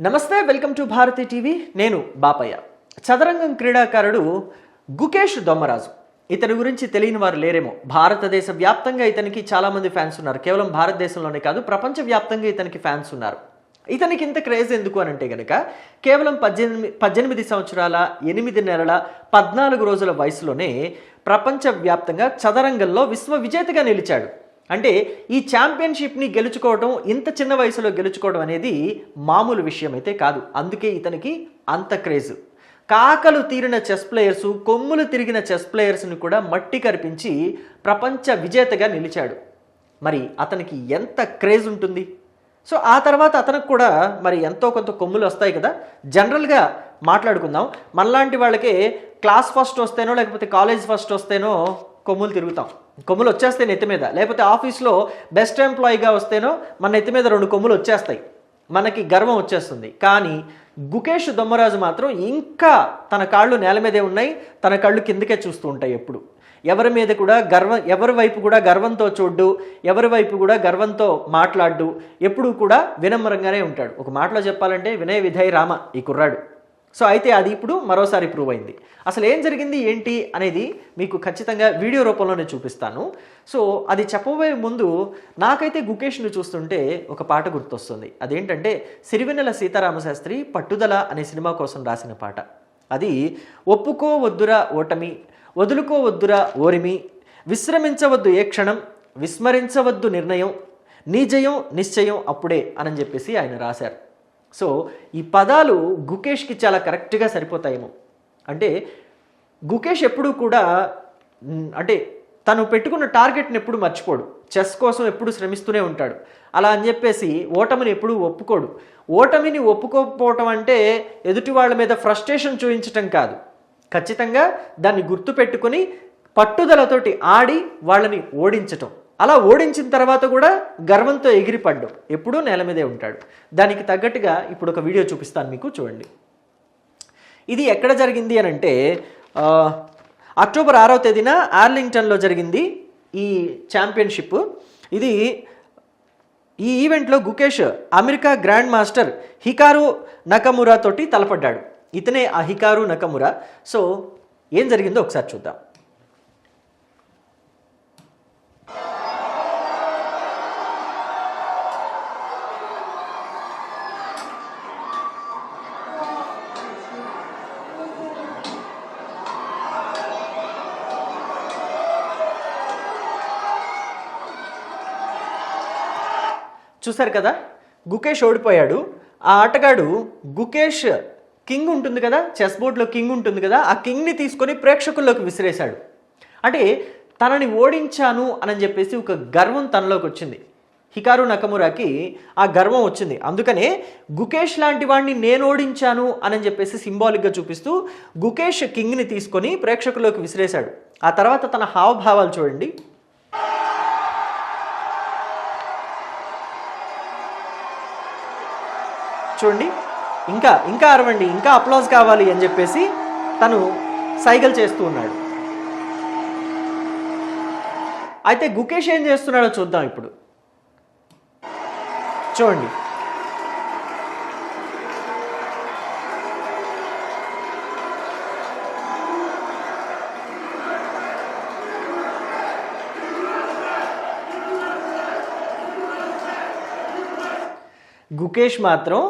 నమస్తే welcome to Bharati TV. నేను బాపయ్య. చదరంగం క్రీడాకారుడు గుకేష్ దొమ్మరాజు. ఇతని గురించి తెలియని వారు లేరేమో. భారతదేశ వ్యాప్తంగా ఇతనికి చాలామంది ఫ్యాన్స్ ఉన్నారు. కేవలం భారతదేశంలోనే కాదు ప్రపంచ వ్యాప్తంగా ఇతనికి ఫ్యాన్స్ ఉన్నారు. ఇతనికి ఇంత క్రేజ్ ఎందుకు అని అంటే కనుక కేవలం పద్దెనిమిది పద్దెనిమిది సంవత్సరాల ఎనిమిది నెలల పద్నాలుగు రోజుల వయసులోనే ప్రపంచవ్యాప్తంగా చదరంగంలో విశ్వ విజేతగా నిలిచాడు. అంటే ఈ ఛాంపియన్షిప్ని గెలుచుకోవడం ఇంత చిన్న వయసులో గెలుచుకోవడం అనేది మామూలు విషయం అయితే కాదు. అందుకే ఇతనికి అంత క్రేజ్. కాకలు తీరిన చెస్ ప్లేయర్సు కొమ్ములు తిరిగిన చెస్ ప్లేయర్స్ని కూడా మట్టి కరిపించి ప్రపంచ విజేతగా నిలిచాడు. మరి అతనికి ఎంత క్రేజ్ ఉంటుంది? సో ఆ తర్వాత అతనికి కూడా మరి ఎంతో కొంత కొమ్ములు వస్తాయి కదా? జనరల్గా మాట్లాడుకుందాం. మనలాంటి వాళ్ళకే క్లాస్ ఫస్ట్ వస్తేనో లేకపోతే కాలేజ్ ఫస్ట్ వస్తేనో కొమ్ములు తిరుగుతాం. కొమ్ములు వచ్చేస్తాయి నెత్తి మీద. లేకపోతే ఆఫీస్లో బెస్ట్ ఎంప్లాయీగా వస్తేనో మన నెత్తి మీద రెండు కొమ్ములు వచ్చేస్తాయి. మనకి గర్వం వచ్చేస్తుంది. కానీ గుకేష్ దొమ్మరాజు మాత్రం ఇంకా తన కాళ్ళు నేల మీదే ఉన్నాయి తన కళ్ళు కిందకే చూస్తూ ఉంటాయి ఎప్పుడు. ఎవరి మీద కూడా గర్వం ఎవరి వైపు కూడా గర్వంతో చూడ్డు ఎవరి వైపు కూడా గర్వంతో మాట్లాడు ఎప్పుడూ కూడా వినమ్రంగానే ఉంటాడు. ఒక మాటలో చెప్పాలంటే వినయ విధయ రామ ఈ కుర్రాడు. సో అయితే అది ఇప్పుడు మరోసారి ప్రూవ్ అయింది. అసలు ఏం జరిగింది ఏంటి అనేది మీకు ఖచ్చితంగా వీడియో రూపంలోనే చూపిస్తాను. సో అది చెప్పబోయే ముందు నాకైతే గుకేష్ను చూస్తుంటే ఒక పాట గుర్తొస్తుంది. అదేంటంటే సిరివెన్నెల సీతారామశాస్త్రి పట్టుదల అనే సినిమా కోసం రాసిన పాట. అది ఒప్పుకో వద్దురా ఓటమి వదులుకో వద్దురా ఓరిమి విశ్రమించవద్దు ఏ క్షణం విస్మరించవద్దు నిర్ణయం నీ జయం నిశ్చయం అప్పుడే అని చెప్పేసి ఆయన రాశారు. సో ఈ పదాలు గుకేష్కి చాలా కరెక్ట్గా సరిపోతాయేమో. అంటే గుకేష్ ఎప్పుడూ కూడా అంటే తను పెట్టుకున్న టార్గెట్ని ఎప్పుడు మర్చిపోడు. చెస్ కోసం ఎప్పుడు శ్రమిస్తూనే ఉంటాడు. అలా అని చెప్పేసి ఓటమిని ఎప్పుడూ ఒప్పుకోడు. ఓటమిని ఒప్పుకోకపోవటం అంటే ఎదుటి వాళ్ళ మీద ఫ్రస్ట్రేషన్ చూపించటం కాదు. ఖచ్చితంగా దాన్ని గుర్తుపెట్టుకొని పట్టుదలతోటి ఆడి వాళ్ళని ఓడించటం. అలా ఓడించిన తర్వాత కూడా గర్వంతో ఎగిరిపడ్డం. ఎప్పుడూ నేల మీదే ఉంటాడు. దానికి తగ్గట్టుగా ఇప్పుడు ఒక వీడియో చూపిస్తాను మీకు చూడండి. ఇది ఎక్కడ జరిగింది అని అంటే అక్టోబర్ ఆరవ తేదీన ఆర్లింగ్టన్లో జరిగింది ఈ ఛాంపియన్షిప్. ఇది ఈ ఈవెంట్లో Gukesh America grand master Hikaru Nakamura తోటి తలపడ్డాడు. ఇతనే ఆ హికారు నకమురా. సో ఏం జరిగిందో ఒకసారి చూద్దాం. చూశారు కదా? గుకేష్ ఓడిపోయాడు. ఆ ఆటగాడు గుకేష్ కింగ్ ఉంటుంది కదా? చెస్ బోర్డ్లో కింగ్ ఉంటుంది కదా? ఆ కింగ్ని తీసుకొని ప్రేక్షకుల్లోకి విసిరేశాడు. అంటే తనని ఓడించాను అని చెప్పేసి ఒక గర్వం తనలోకి వచ్చింది. హికారు నకమురాకి ఆ గర్వం వచ్చింది. అందుకనే గుకేష్ లాంటి వాడిని నేను ఓడించాను అని చెప్పేసి సింబాలిక్గా చూపిస్తూ గుకేష్ కింగ్ని తీసుకొని ప్రేక్షకుల్లోకి విసిరేశాడు. ఆ తర్వాత తన హావభావాలు చూడండి. చూడండి. ఇంకా ఇంకా అరవండి ఇంకా అప్లాజ్ కావాలి అని చెప్పేసి తను సైకిల్ చేస్తూ ఉన్నాడు. అయితే గుకేష్ ఏం చేస్తున్నాడో చూద్దాం ఇప్పుడు. చూడండి. గుకేష్ మాత్రం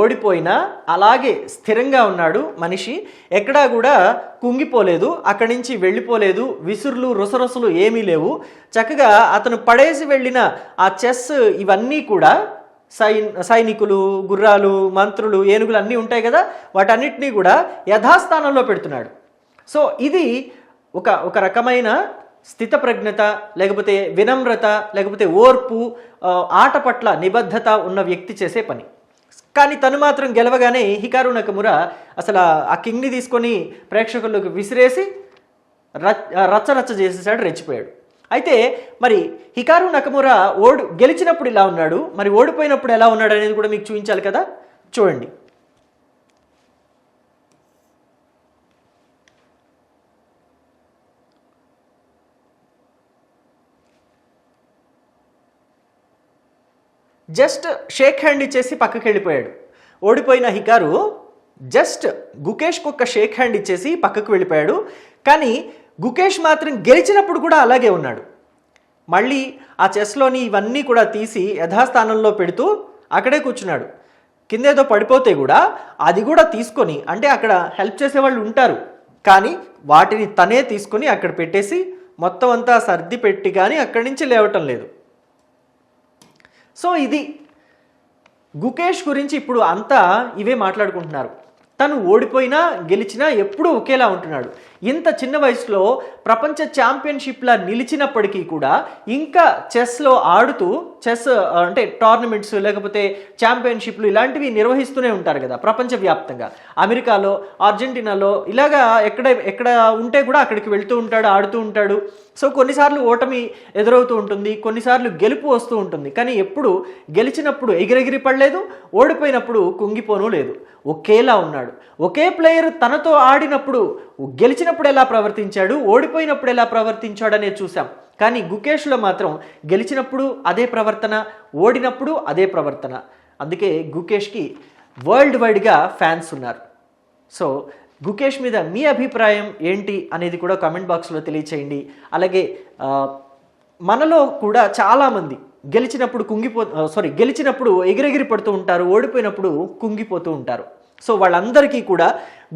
ఓడిపోయినా అలాగే స్థిరంగా ఉన్నాడు మనిషి. ఎక్కడా కూడా కుంగిపోలేదు అక్కడి నుంచి వెళ్ళిపోలేదు విసురులు రుసరుసలు ఏమీ లేవు. చక్కగా అతను పడేసి వెళ్ళిన ఆ చెస్ ఇవన్నీ కూడా సై సైనికులు గుర్రాలు మంత్రులు ఏనుగులు అన్నీ ఉంటాయి కదా వాటన్నిటినీ కూడా యథాస్థానంలో పెడుతున్నాడు. సో ఇది ఒక ఒక రకమైన స్థితప్రజ్ఞత లేకపోతే వినమ్రత లేకపోతే ఓర్పు ఆట పట్ల నిబద్ధత ఉన్న వ్యక్తి చేసే పని. కానీ తను మాత్రం గెలవగానే హికారు నకమురా అసలు ఆ- కింగ్ని తీసుకొని ప్రేక్షకుల్లోకి విసిరేసి రచ్చ రచ్చరచ్చ చేసేసాడు రెచ్చిపోయాడు. అయితే మరి హికారు నకమురా ఓడు గెలిచినప్పుడు ఇలా ఉన్నాడు మరి ఓడిపోయినప్పుడు ఎలా ఉన్నాడు అనేది కూడా మీకు చూపించాలి కదా? చూడండి. జస్ట్ షేక్ హ్యాండ్ ఇచ్చేసి పక్కకి వెళ్ళిపోయాడు ఓడిపోయిన హికారు జస్ట్ గుకేష్కి ఒక షేక్ హ్యాండ్ ఇచ్చేసి పక్కకు వెళ్ళిపోయాడు. కానీ గుకేష్ మాత్రం గెలిచినప్పుడు కూడా అలాగే ఉన్నాడు. మళ్ళీ ఆ చెస్లోని ఇవన్నీ కూడా తీసి యథాస్థానంలో పెడుతూ అక్కడే కూర్చున్నాడు. కిందేదో పడిపోతే కూడా అది కూడా తీసుకొని అంటే అక్కడ హెల్ప్ చేసేవాళ్ళు ఉంటారు. కానీ వాటిని తనే తీసుకొని అక్కడ పెట్టేసి మొత్తం అంతా సర్ది పెట్టి కానీ అక్కడి నుంచి లేవటం లేదు. సో ఇది గుకేష్ గురించి ఇప్పుడు అంతా ఇవే మాట్లాడుకుంటున్నారు. తను ఓడిపోయినా గెలిచినా ఎప్పుడూ ఒకేలా ఉంటున్నాడు. ఇంత చిన్న వయసులో ప్రపంచ ఛాంపియన్షిప్లా నిలిచినప్పటికీ కూడా ఇంకా చెస్లో ఆడుతూ చెస్ అంటే టోర్నమెంట్స్ లేకపోతే ఛాంపియన్షిప్లు ఇలాంటివి నిర్వహిస్తూనే ఉంటారు కదా ప్రపంచవ్యాప్తంగా. అమెరికాలో అర్జెంటీనాలో ఇలాగా ఎక్కడ ఎక్కడ ఉంటే కూడా అక్కడికి వెళ్తూ ఉంటాడు ఆడుతూ ఉంటాడు. సో కొన్నిసార్లు ఓటమి ఎదురవుతూ ఉంటుంది కొన్నిసార్లు గెలుపు వస్తూ ఉంటుంది. కానీ ఎప్పుడు గెలిచినప్పుడు ఎగిరెగిరి పడలేదు ఓడిపోయినప్పుడు కుంగిపోను లేదు. ఒకేలా ఉన్నాడు. ఒకే ప్లేయర్ తనతో ఆడినప్పుడు గెలిచినప్పుడు ఎలా ప్రవర్తించాడు ఓడిపోయినప్పుడు ఎలా ప్రవర్తించాడనే చూసాం కానీ గుకేష్లో మాత్రం గెలిచినప్పుడు అదే ప్రవర్తన ఓడినప్పుడు అదే ప్రవర్తన. అందుకే గుకేష్కి వరల్డ్ వైడ్గా ఫ్యాన్స్ ఉన్నారు. సో గుకేష్ మీద మీ అభిప్రాయం ఏంటి అనేది కూడా కామెంట్ బాక్స్లో తెలియచేయండి. అలాగే మనలో కూడా చాలామంది గెలిచినప్పుడు కుంగిపో సారీ గెలిచినప్పుడు ఎగిరెగిరి పడుతూ ఉంటారు ఓడిపోయినప్పుడు కుంగిపోతూ ఉంటారు. సో వాళ్ళందరికీ కూడా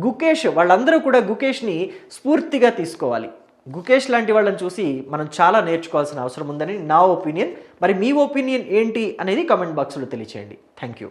గుకేష్ వాళ్ళందరూ కూడా గుకేష్ని స్ఫూర్తిగా తీసుకోవాలి. గుకేష్ లాంటి వాళ్ళని చూసి మనం చాలా నేర్చుకోవాల్సిన అవసరం ఉందని నా ఒపీనియన్. మరి మీ ఒపీనియన్ ఏంటి అనేది కామెంట్ బాక్స్లో తెలియచేయండి. Thank you.